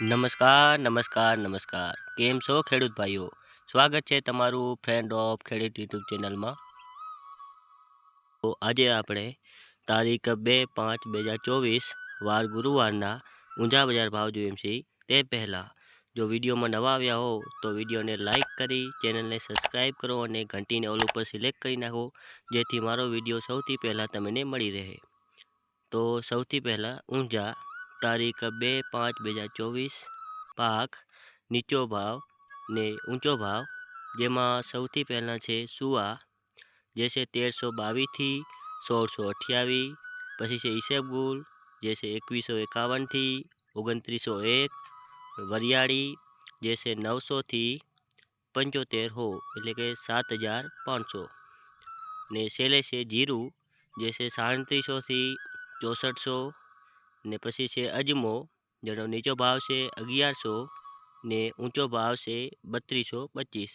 નમસ્કાર નમસ્કાર નમસ્કાર. કેમ છો ખેડૂત ભાઈઓ? સ્વાગત છે તમારું ફ્રેન્ડ ઓફ ખેડૂત યુટ્યુબ ચેનલમાં તો આજે આપણે તારીખ બે પાંચ બે હજાર ચોવીસ, વાર ગુરુવારના ઊંઝા બજાર ભાવ જોઈએ છીએ તે પહેલાં, જો વિડીયોમાં નવા આવ્યા હો, તો વિડીયોને લાઇક કરી ચેનલને સબસ્ક્રાઈબ કરો અને ઘંટીને ઓલ ઉપર સિલેક્ટ કરી નાખો, જેથી મારો વીડિયો સૌથી પહેલાં તમને મળી રહે. તો સૌથી પહેલાં ઊંઝા તારીખ બે પાંચ બે હજાર ચોવીસ, પાક, નીચો ભાવ ને ઊંચો ભાવ, જેમાં સૌથી પહેલાં છે સુવા, જે છે તેરસો બાવીસથી સોળસો અઠ્યાવીસ, પછી છે ઈસબગુલ, જે છે એકવીસો એકાવનથી ઓગણત્રીસો એક, વરિયાળી, જે છે નવસોથી પંચોતેર હો, એટલે કે સાત હજાર પાંચસો. ને છેલ્લે છે જીરું, જે છે સાડત્રીસોથી ચોસઠસો ને પછી છે અજમો, જેનો નીચો ભાવ છે અગિયારસો ને ઊંચો ભાવ છે બત્રીસો પચીસ.